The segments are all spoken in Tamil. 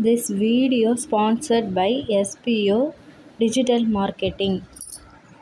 This video sponsored by SPO Digital Marketing.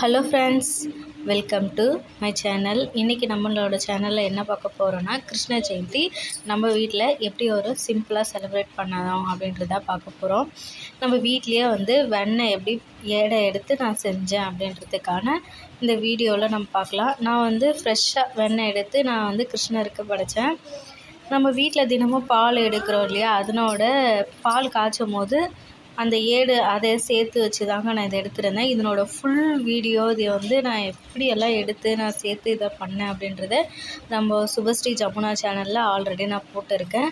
hello friends welcome to my channel இன்றைக்கி நம்மளோட சேனலில் என்ன பார்க்க போகிறோன்னா கிருஷ்ண ஜெயந்தி. நம்ம வீட்டில் எப்படி ஒரு சிம்பிளாக செலிப்ரேட் பண்ணலாம் அப்படின்றத பார்க்க போகிறோம் நம்ம வீட்லேயே வந்து வெண்ணெய் எப்படி எடை எடுத்து நான் செஞ்சேன் அப்படின்றதுக்கான இந்த வீடியோவில் நம்ம பார்க்கலாம். நான் வந்து ஃப்ரெஷ்ஷாக வெண்ணெய் எடுத்து நான் வந்து கிருஷ்ணருக்கு படைத்தேன் நம்ம வீட்டில் தினமும் பால் எடுக்கிறோம் இல்லையா? அதனோட பால் காய்ச்சும் போது அந்த ஏடு அதை சேர்த்து வச்சு தாங்க நான் இதை எடுத்திருந்தேன். இதனோட ஃபுல் வீடியோ இதை வந்து நான் எப்படியெல்லாம் எடுத்து நான் சேர்த்து இதை பண்ணேன் அப்படின்றத நம்ம சுபஸ்ரீ ஜமுனா சேனலில் ஆல்ரெடி நான் போட்டிருக்கேன்.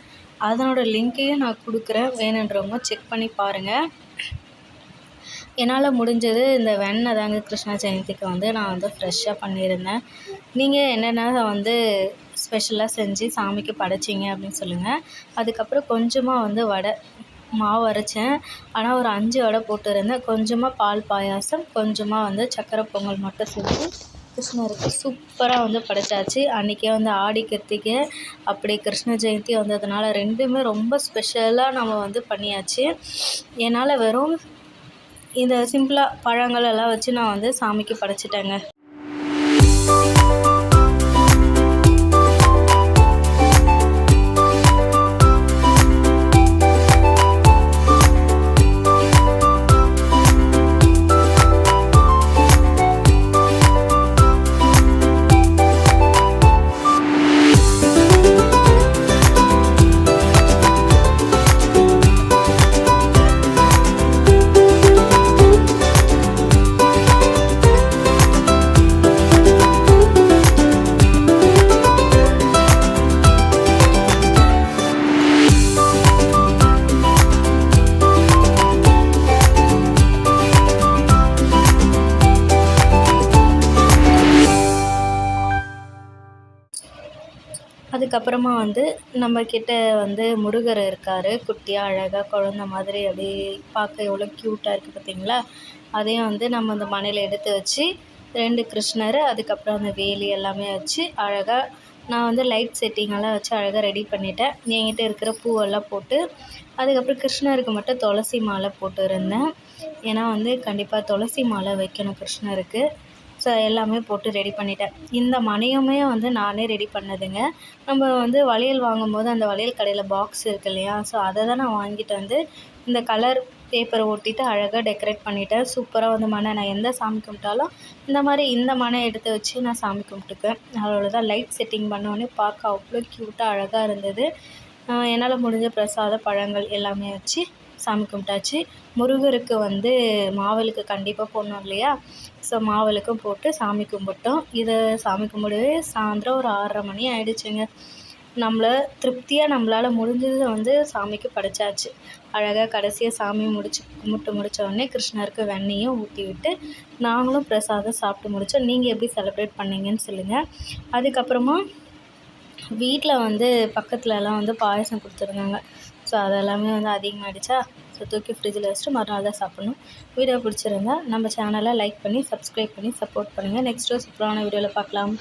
அதனோட லிங்க்கையும் நான் கொடுக்குறேன். வேணுன்றவங்க செக் பண்ணி பாருங்கள் என்னால் முடிஞ்சது இந்த வெண்ணை தாங்க கிருஷ்ணா ஜெயந்திக்கு வந்து நான் வந்து ஃப்ரெஷ்ஷாக பண்ணியிருந்தேன். நீங்கள் என்னென்ன வந்து ஸ்பெஷலாக செஞ்சு சாமிக்கு படைச்சிங்க அப்படின்னு சொல்லுங்கள் அதுக்கப்புறம் கொஞ்சமாக வந்து வடை மாவு அரைச்சேன். ஆனால் ஒரு அஞ்சு வடை போட்டுருந்தேன். கொஞ்சமாக பால் பாயாசம் கொஞ்சமாக வந்து சக்கரை பொங்கல் மட்டும் செஞ்சு கிருஷ்ணருக்கு சூப்பராக வந்து படைச்சாச்சு. அன்றைக்கே வந்து ஆடி கிருத்திகை அப்படி கிருஷ்ண ஜெயந்தி வந்ததுனால ரெண்டுமே ரொம்ப ஸ்பெஷலாக நம்ம வந்து பண்ணியாச்சு. என்னால் வெறும் இந்த சிம்பிளாக பழங்கள் எல்லாம் வச்சு நான் வந்து சாமிக்கு படைச்சிட்டேங்க. அதுக்கப்புறமா வந்து நம்மக்கிட்ட வந்து முருகர் இருக்கார். குட்டியாக அழகாக குழந்த மாதிரி அப்படியே பார்க்க எவ்வளோ க்யூட்டாக இருக்குது பார்த்தீங்களா? அதையும் வந்து நம்ம அந்த மனையில் எடுத்து வச்சு ரெண்டு கிருஷ்ணர் அதுக்கப்புறம் அந்த வேலி எல்லாமே வச்சு அழகாக நான் வந்து லைட் செட்டிங்கெல்லாம் வச்சு அழகாக ரெடி பண்ணிட்டேன். என்கிட்ட இருக்கிற பூவெல்லாம் போட்டு அதுக்கப்புறம் கிருஷ்ணருக்கு மட்டும் துளசி மாலை போட்டு இருந்தேன். ஏன்னா வந்து கண்டிப்பாக துளசி மாலை வைக்கணும் கிருஷ்ணருக்கு. ஸோ எல்லாமே போட்டு ரெடி பண்ணிட்டேன். இந்த மணியுமே வந்து நானே ரெடி பண்ணதுங்க. நம்ம வந்து வளையல் வாங்கும்போது அந்த வளையல் கடையில் பாக்ஸ் இருக்கு இல்லையா? ஸோ அதை தான் நான் வாங்கிட்டு வந்து இந்த கலர் பேப்பரை ஒட்டிட்டு அழகாக டெக்கரேட் பண்ணிட்டேன். சூப்பராக வந்து மனை நான் எந்த சாமி கும்பிட்டாலும் இந்த மாதிரி இந்த மனை எடுத்து வச்சு நான் சாமி கும்பிட்டுக்குவேன். அவ்வளோதான் லைட் செட்டிங் பண்ணோடனே பார்க்க அவ்வளோ க்யூட்டாக அழகாக இருந்தது. என்னால் முடிஞ்ச பிரசாத பழங்கள் எல்லாமே வச்சு சாமி கும்பிட்டாச்சு. முருகருக்கு வந்து மாவிளக்கு கண்டிப்பாக போடணும் இல்லையா? ஸோ மாவிளக்கும் போட்டு சாமி கும்பிட்டோம். இதை சாமி கும்பிடவே சாயந்தரம் ஒரு ஆறரை மணி ஆயிடுச்சுங்க. நம்மளை திருப்தியாக நம்மளால் முடிஞ்சதை வந்து சாமிக்கு படைச்சாச்சு. அழகாக கடைசியாக சாமி முடிச்சு கும்பிட்டு முடித்த உடனே கிருஷ்ணருக்கு வெண்ணையும் ஊற்றி விட்டு நாங்களும் பிரசாதம் சாப்பிட்டு முடித்தோம் நீங்கள் எப்படி செலிப்ரேட் பண்ணீங்கன்னு சொல்லுங்கள் அதுக்கப்புறமா வீட்டில் வந்து பக்கத்துலலாம் வந்து பாயசம் கொடுத்துருந்தாங்க. ஸோ அதெல்லாமே வந்து அதிகமாகிடுச்சா ஸோ தூக்கி ஃப்ரிட்ஜில் வச்சுட்டு மறுநாள் தான் சாப்பிட்ணும். வீடியோ பிடிச்சிருந்தா நம்ம சேனலை லைக் பண்ணி சப்ஸ்கிரைப் பண்ணி சப்போர்ட் பண்ணுங்கள் நெக்ஸ்ட்டு சூப்பரான வீடியோவில் பார்க்கலாம்.